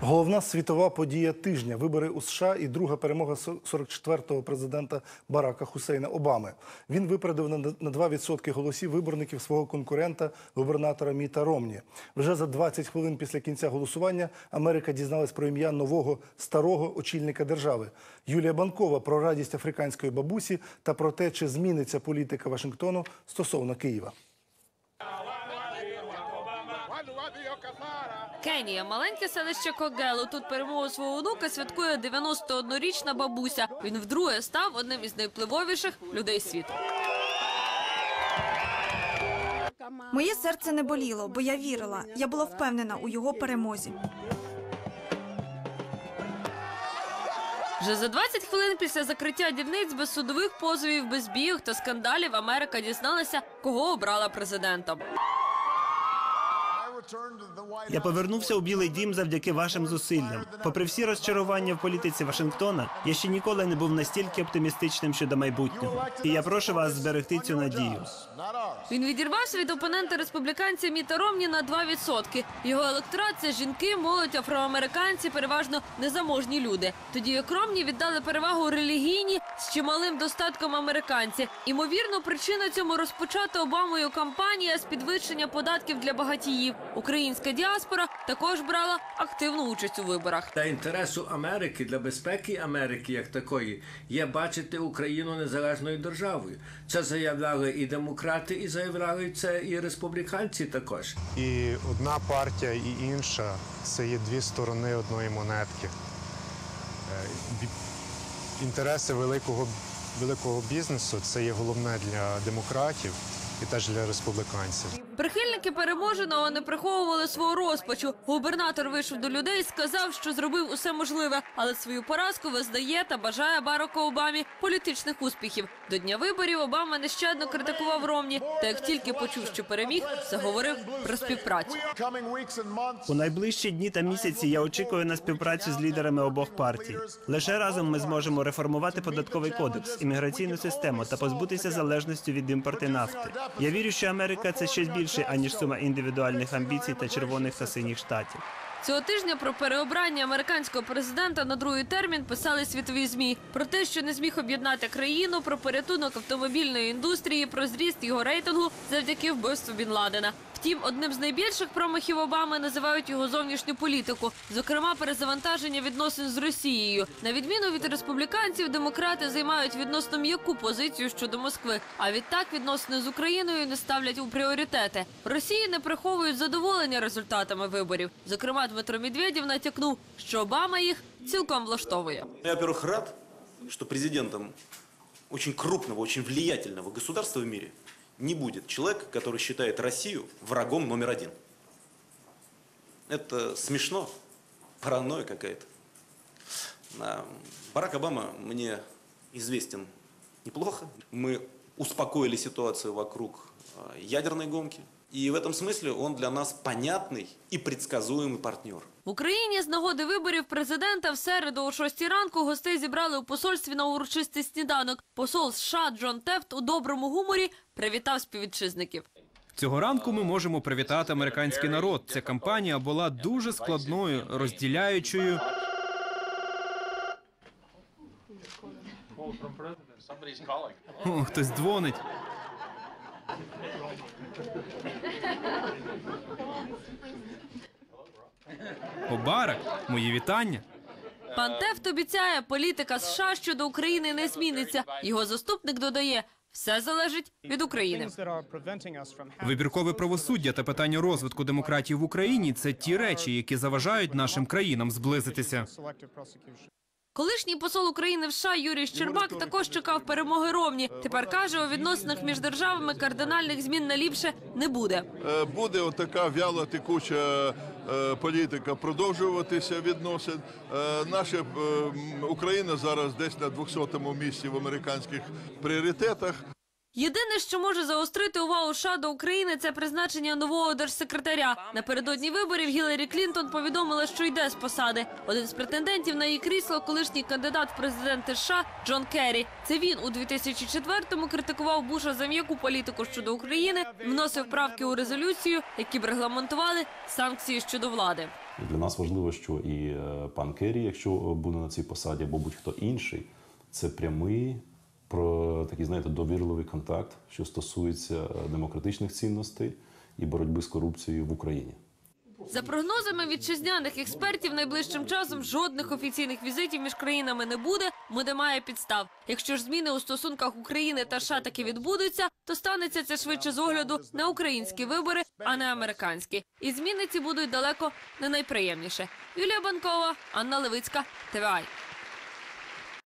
Головна світова подія тижня вибори у США і друга перемога 44-го президента Барака Хусейна Обами. Він випередив на на 2% голосів виборників свого конкурента, губернатора Міта Ромні. Вже за 20 хвилин після кінця голосування Америка дізналась про ім'я нового старого очільника держави. Юлія Банкова про радість африканської бабусі та про те, чи зміниться політика Вашингтону стосовно Києва. Кенія, маленьке селище Когелу. Тут перемогу свого онука святкує 91-річна бабуся. Він вдруге став одним із найвпливовіших людей світу. Моє серце не боліло, бо я вірила. Я була впевнена у його перемозі. Вже за 20 хвилин після закриття дільниць без судових позовів, без бійок та скандалів Америка дізналася, кого обрала президентом. Я повернувся у Білий Дім завдяки вашим зусиллям. Попри всі розчарування в політиці Вашингтона, я ще ніколи не був настільки оптимістичним щодо майбутнього. І я прошу вас зберегти цю надію. Він відірвався від опонента республіканця Міта Ромні на 2%. Його електорат це жінки, молодь, афроамериканці, переважно незаможні люди. Тоді як Ромні віддали перевагу релігійні з чималим достатком американці. Імовірно, причина цьому розпочата Обамою кампанія з підвищення податків для багатіїв. Українська діаспора також брала активну участь у виборах. Для інтересу Америки, для безпеки Америки як такої, є бачити Україну незалежною державою. Це заявляли і демократи, і заявляли це і республіканці також. І одна партія, і інша це є дві сторони одної монетки. Е, Інтереси великого, великого бізнесу це є головне для демократів і теж для республіканців. Прихильники переможеного не приховували свого розпачу. Губернатор вийшов до людей, сказав, що зробив усе можливе, але свою поразку визнає та бажає Бараку Обамі політичних успіхів. До дня виборів Обама нещадно критикував Ромні. Та як тільки почув, що переміг, заговорив про співпрацю. У найближчі дні та місяці я очікую на співпрацю з лідерами обох партій. Лише разом ми зможемо реформувати податковий кодекс, імміграційну систему та позбутися залежності від імпорти нафти. Я вірю, що Америка це щось більше аніж сума індивідуальних амбіцій та червоних та синіх штатів. Цього тижня про переобрання американського президента на другий термін писали світові змі про те, що не зміг об'єднати країну, про порятунок автомобільної індустрії, про зріст його рейтингу завдяки вбивству Бін Ладена. Втім, одним з найбільших промахів Обами називають його зовнішню політику, зокрема перезавантаження відносин з Росією. На відміну від республіканців, демократи займають відносно м'яку позицію щодо Москви. А відтак відносини з Україною не ставлять у пріоритети. Росії не приховують задоволення результатами виборів. Зокрема, Дмитро Медведєв натякнув, що Обама їх цілком влаштовує. Я, во-первых, рад, что президентом очень крупного, очень влиятельного государства в мире не будет человек, который считает Россию врагом номер один. Это смешно, паранойя какая-то. А, Барак Обама мне известен неплохо. Мы успокоили ситуацию вокруг а, ядерной гонки. И в этом смысле он для нас понятный и предсказуемый партнер. В Україні з нагоди виборів президента в середу о 6 ранку гостей зібрали у посольстві на урочистий сніданок. Посол США Джон Тефт у доброму гуморі привітав співвітчизників. Цього ранку ми можемо привітати американський народ. Ця кампанія була дуже складною, розділяючою. О, хтось дзвонить. Обарак, мої вітання. Пан Тефт обіцяє, політика США щодо України не зміниться. Його заступник додає, все залежить від України. Вибіркове правосуддя та питання розвитку демократії в Україні це ті речі, які заважають нашим країнам зблизитися. Колишній посол України в США Юрій Щербак також чекав перемоги Ромні. Тепер каже, у відносинах між державами кардинальних змін на ліпше не буде. Е, буде отака вяла текуча е, політика продовжуватися відносин. Е, Наша е, Україна зараз десь на 200-му місці в американських пріоритетах. Єдине, що може заострити увагу США до України, це призначення нового держсекретаря. Напередодні виборів Гіларі Клінтон повідомила, що йде з посади. Один з претендентів на її крісло, колишній кандидат в президенти США Джон Керрі. Це він у 2004-му критикував Буша за м'яку політику щодо України, вносив правки у резолюцію, які б регламентували санкції щодо влади. Для нас важливо, що і е, пан Керрі, якщо буде на цій посаді, або будь-хто інший, це прямий про такий, знаєте, довірливий контакт, що стосується е, демократичних цінностей і боротьби з корупцією в Україні. За прогнозами вітчизняних експертів, найближчим часом жодних офіційних візитів між країнами не буде, бо немає підстав. Якщо ж зміни у стосунках України та США таки відбудуться, то станеться це швидше з огляду на українські вибори, а не американські. І зміни ці будуть далеко не найприємніше. Юлія Банкова, Анна Левицька, ТВАЙ.